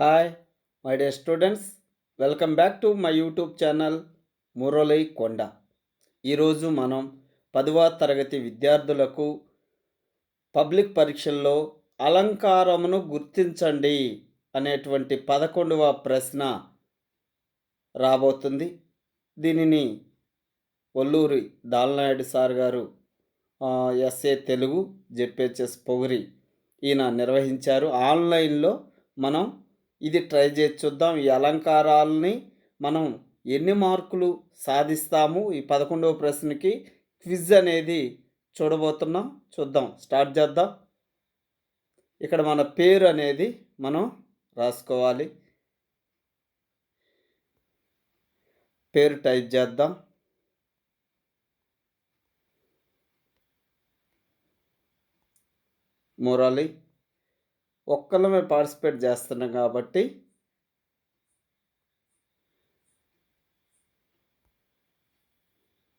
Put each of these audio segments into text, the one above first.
Hi my dear students welcome back to my YouTube channel Murali Konda ఈరోజు మనం పదవ తరగతి విద్యార్థులకు పబ్లిక్ పరీక్షల్లో అలంకారమును గుర్తించండి అనేటువంటి పదకొండవ ప్రశ్న రాబోతుంది. దీనిని ఒల్లూరి దాల్నాయుడు సార్ గారు ఎస్ఏ తెలుగు జెడ్పిహెచ్ఎస్ పొగిరి ఈయన నిర్వహించారు. ఆన్లైన్లో మనం ఇది ట్రై చేసి చూద్దాం. ఈ అలంకారాలని మనం ఎన్ని మార్కులు సాధిస్తాము? ఈ పదకొండవ ప్రశ్నకి క్విజ్ అనేది చూడబోతున్నాం. చూద్దాం. స్టార్ట్ చేద్దాం. ఇక్కడ మన పేరు అనేది మనం రాసుకోవాలి. పేరు టైప్ చేద్దాం. మురళి. ఒక్కళ్ళమే పార్టిసిపేట్ చేస్తున్నాం కాబట్టి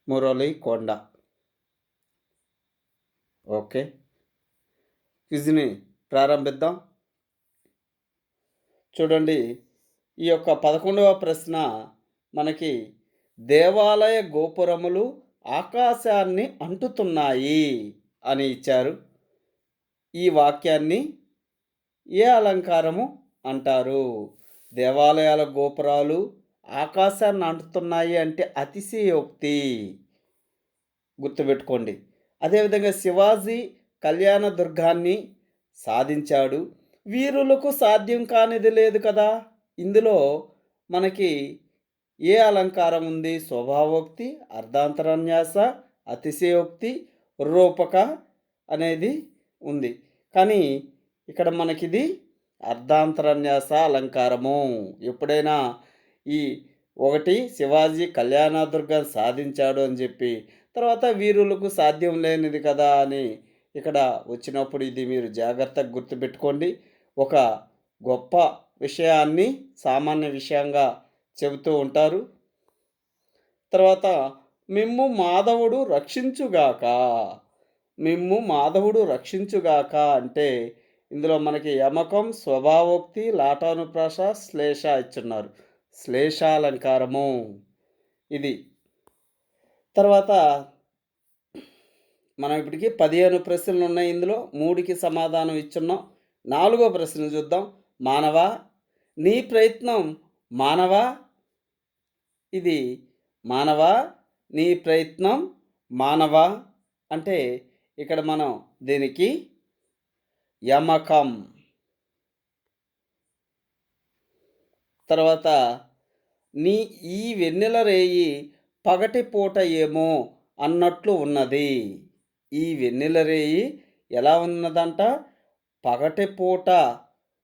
మురళి కొండ. ఓకే. క్విజ్ని ప్రారంభిద్దాం. చూడండి ఈ యొక్క పదకొండవ ప్రశ్న మనకి దేవాలయ గోపురములు ఆకాశాన్ని అంటుతున్నాయి అని ఇచ్చారు. ఈ వాక్యాన్ని ఏ అలంకారము అంటారు? దేవాలయాల గోపురాలు ఆకాశాన్ని అంటుతున్నాయి అంటే అతిశయోక్తి. గుర్తుపెట్టుకోండి. అదేవిధంగా శివాజీ కళ్యాణ దుర్గాన్ని సాధించాడు. వీరులకు సాధ్యం కానిది లేదు కదా? ఇందులో మనకి ఏ అలంకారం ఉంది? స్వభావోక్తి అర్ధాంతరన్యాస అతిశయోక్తి రూపక అనేది ఉంది. కానీ ఇక్కడ మనకిది అర్ధాంతరన్యాస అలంకారము. ఎప్పుడైనా ఈ ఒకటి శివాజీ కళ్యాణదుర్గం సాధించాడు అని చెప్పి తర్వాత వీరులకు సాధ్యం లేనిది కదా అని ఇక్కడ వచ్చినప్పుడు ఇది మీరు జాగ్రత్తగా గుర్తుపెట్టుకోండి. ఒక గొప్ప విషయాన్ని సామాన్య విషయంగా చెబుతూ ఉంటారు. తర్వాత మిమ్ము మాధవుడు రక్షించుగాక మిమ్ము మాధవుడు రక్షించుగాక అంటే ఇందులో మనకి యమకం స్వభావోక్తి లాటానుప్రాస శ్లేష ఇచ్చున్నారు. శ్లేషాలంకారము. ఇది. తర్వాత మనం ఇప్పటికి పదిహేను ప్రశ్నలు ఉన్నాయి ఇందులో. మూడుకి సమాధానం ఇచ్చున్నాం. నాలుగో ప్రశ్న చూద్దాం. మానవ. నీ ప్రయత్నం మానవ. ఇది మానవ. నీ ప్రయత్నం మానవ. అంటే ఇక్కడ మనం దీనికి యమకం. తర్వాత నీ ఈ వెన్నెల రేయి పగటి పూట ఏమో అన్నట్లు ఉన్నది. ఈ వెన్నెల రేయి ఎలా ఉన్నదంట? పగటి పూట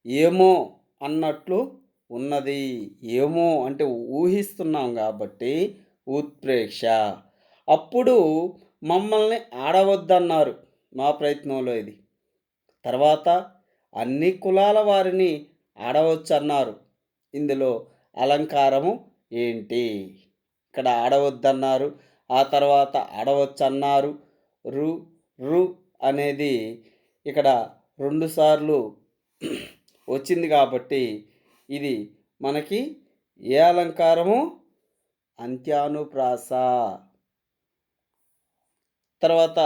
ఏమో అన్నట్లు ఉన్నది. ఏమో అంటే ఊహిస్తున్నాం కాబట్టి ఉత్ప్రేక్ష. అప్పుడు మమ్మల్ని ఆడవద్దన్నారు. మా ప్రయత్నంలో ఇది. తర్వాత అన్ని కులాల వారిని ఆడవచ్చు అన్నారు ఇందులో అలంకారము ఏంటి? ఇక్కడ ఆడవద్దన్నారు. ఆ తర్వాత ఆడవచ్చు అన్నారు రు రు అనేది ఇక్కడ రెండుసార్లు వచ్చింది కాబట్టి ఇది మనకి ఏ అలంకారము? అంత్యానుప్రాస. తర్వాత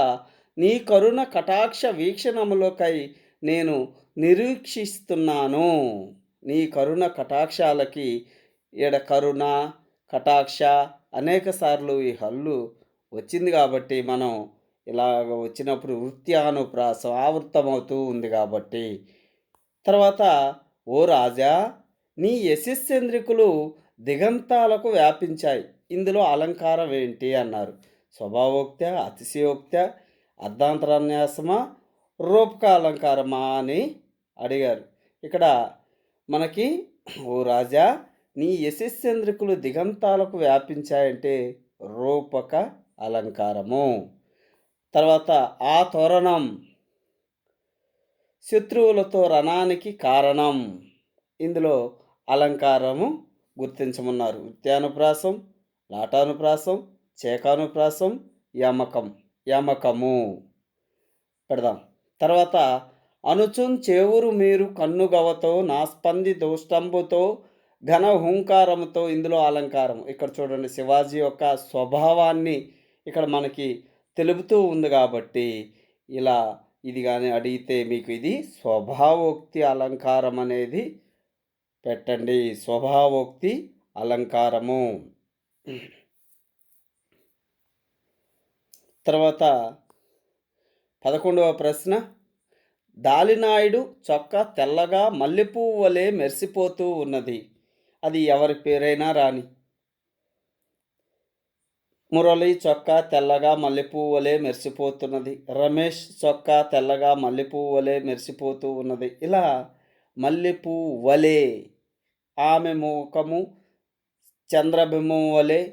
నీ కరుణ కటాక్ష వీక్షణములకై నేను నిరీక్షిస్తున్నాను. నీ కరుణ కటాక్షాలకి ఈడ కరుణ కటాక్ష అనేకసార్లు ఈ హల్లు వచ్చింది కాబట్టి మనం ఇలాగ వచ్చినప్పుడు వృత్యానుప్రాసం ఆవృతమవుతూ ఉంది కాబట్టి. తర్వాత ఓ రాజా నీ యశస్సేంద్రికులు దిగంతాలకు వ్యాపించాయి. ఇందులో అలంకారం ఏంటి? అన్నారు. స్వభావోక్త అతిశయోక్త అర్ధాంతరాన్యాసమా? రూపక అలంకారమా అని అడిగారు. ఇక్కడ మనకి ఓ రాజా నీ యశస్సేంద్రికులు దిగంతాలకు వ్యాపించాయంటే రూపక అలంకారము. తర్వాత ఆ తోరణం శత్రువులతో రణానికి కారణం. ఇందులో అలంకారము గుర్తించమన్నారు. వృత్యానుప్రాసం లాటానుప్రాసం చేకానుప్రాసం యమకం. యమకము. పెడదాం. తర్వాత అనుచున్ చేవురు మీరు కన్నుగవతో నాస్పంది దోష్టంబుతో ఘన హుంకారముతో ఇందులో అలంకారం ఇక్కడ చూడండి శివాజీ యొక్క స్వభావాన్ని ఇక్కడ మనకి తెలుపుతూ ఉంది కాబట్టి ఇలా ఇది కానీ అడిగితే మీకు ఇది స్వభావోక్తి అలంకారం అనేది పెట్టండి. స్వభావోక్తి అలంకారము. తర్వాత పదకొండవ ప్రశ్న. దాలినాయుడు చొక్కా తెల్లగా మల్లెపువ్వు వలె మెరిసిపోతూ ఉన్నది. అది ఎవరి పేరైనా రాని మురళి చొక్కా తెల్లగా మల్లెపువ్వు వలె మెరిసిపోతున్నది. రమేష్ చొక్కా తెల్లగా మల్లెపువ్వు వలె మెరిసిపోతూ ఉన్నది. ఇలా మల్లెపువ్వు వలె ఆమె ముఖము చంద్రబింబం వలె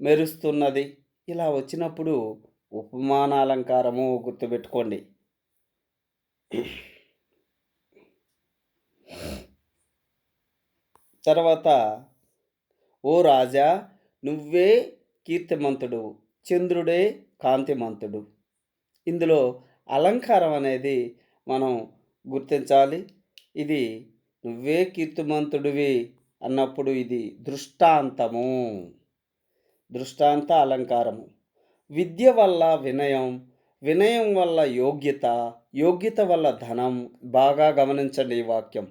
మెరుస్తున్నది. ఇలా వచ్చినప్పుడు ఉపమానాలంకారము గుర్తుపెట్టుకోండి. తర్వాత ఓ రాజా నువ్వే కీర్తిమంతుడు చంద్రుడే కాంతిమంతుడు. ఇందులో అలంకారం అనేది మనం గుర్తించాలి. ఇది నువ్వే కీర్తిమంతుడివి అన్నప్పుడు ఇది దృష్టాంతము. దృష్టాంత అలంకారము. విద్య వల్ల వినయం వినయం వల్ల యోగ్యత యోగ్యత వల్ల ధనం బాగా గమనించండి ఈ వాక్యం.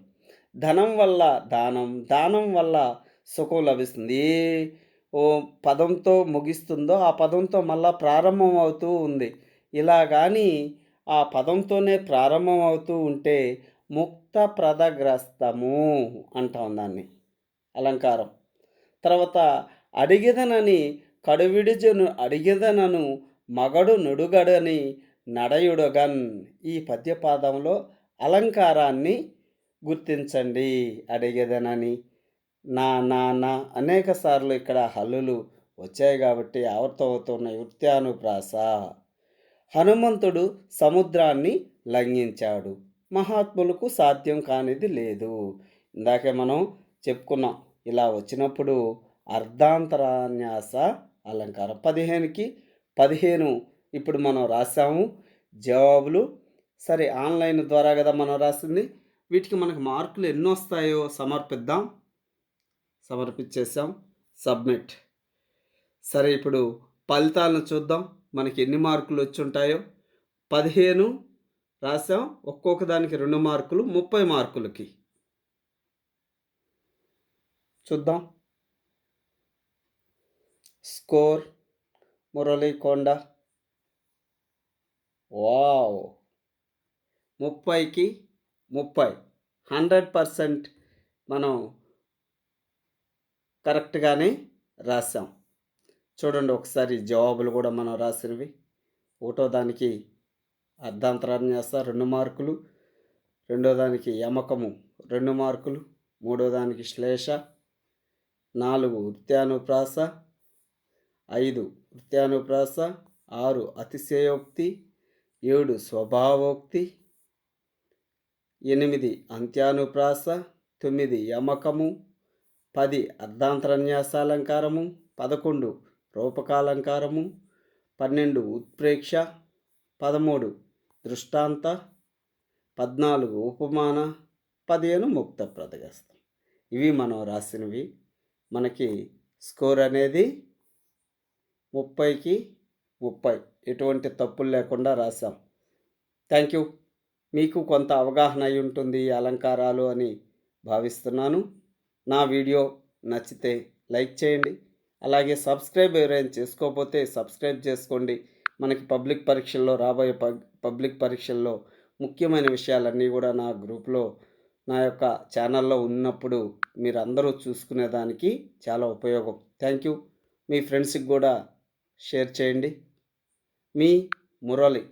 ధనం వల్ల దానం దానం వల్ల సుఖం లభిస్తుంది. ఏ ఓ పదంతో ముగిస్తుందో ఆ పదంతో మళ్ళా ప్రారంభం అవుతూ ఉంది. ఇలా కానీ ఆ పదంతోనే ప్రారంభం అవుతూ ఉంటే ముక్త ప్రదగ్రస్తము అంటాం దాన్ని. అలంకారం. తర్వాత అడిగేదనని కడువిడిజను అడిగిదనను మగడు నుడుగడని నడయుడగన్. ఈ పద్యపాదంలో అలంకారాన్ని గుర్తించండి అడిగేదనని. నా నా నా అనేక సార్లు ఇక్కడ హల్లులు వచ్చాయి కాబట్టి ఆవర్తమవుతున్న వృత్యానుప్రాస. హనుమంతుడు సముద్రాన్ని లంఘించాడు. మహాత్ములకు సాధ్యం కానిది లేదు. ఇందాకే మనం చెప్పుకున్నాం ఇలా వచ్చినప్పుడు అర్ధాంతరాన్యాస అలంకారం. పదిహేనుకి పదిహేను ఇప్పుడు మనం రాసాము జవాబులు. సరే ఆన్లైన్ ద్వారా కదా మనం రాసింది. వీటికి మనకు మార్కులు ఎన్ని వస్తాయో సమర్పిద్దాం. సమర్పించేసాం సబ్మిట్. సరే ఇప్పుడు ఫలితాలను చూద్దాం. మనకి ఎన్ని మార్కులు వచ్చి ఉంటాయో. పదిహేను రాసాం ఒక్కొక్క దానికి రెండు మార్కులు ముప్పై మార్కులకి. చూద్దాం. స్కోర్ మురళీకొండ. వావ్. ముప్పైకి ముప్పై. హండ్రెడ్ పర్సెంట్ మనం కరెక్ట్గానే రాసాం చూడండి ఒకసారి జవాబులు కూడా మనం రాసినవి. ఒకటో దానికి అర్ధాంతరాన్ని చేస్తా రెండు మార్కులు. రెండో దానికి యమకము రెండు మార్కులు. మూడో దానికి శ్లేష. నాలుగు వృత్యానుప్రాస. ఐదు వృత్యానుప్రాస ఆరు అతిశయోక్తి. ఏడు స్వభావోక్తి. ఎనిమిది అంత్యానుప్రాస. తొమ్మిది యమకము. పది అర్ధాంతరన్యాసాలంకారము. పదకొండు రూపకాలంకారము. పన్నెండు ఉత్ప్రేక్ష. పదమూడు దృష్టాంత. పద్నాలుగు ఉపమాన. పదిహేను ముక్త ప్రదగస్తం ఇవి మనం రాసినవి. మనకి స్కోర్ అనేది ముప్పైకి ముప్పై. ఎటువంటి తప్పులు లేకుండా రాశాం. Thank you. మీకు కొంత అవగాహన అయి ఉంటుంది ఈ అలంకారాలు అని భావిస్తున్నాను. నా వీడియో నచ్చితే లైక్ చేయండి. అలాగే సబ్స్క్రైబ్ ఎవరైనా చేసుకోకపోతే సబ్స్క్రైబ్ చేసుకోండి. మనకి పబ్లిక్ పరీక్షల్లో రాబోయే పబ్లిక్ పరీక్షల్లో ముఖ్యమైన విషయాలన్నీ కూడా నా గ్రూప్లో నా యొక్క ఛానల్లో ఉన్నప్పుడు మీరు అందరూ చూసుకునేదానికి చాలా ఉపయోగం. Thank you. మీ ఫ్రెండ్స్కి కూడా షేర్ చేయండి. మీ మురళి.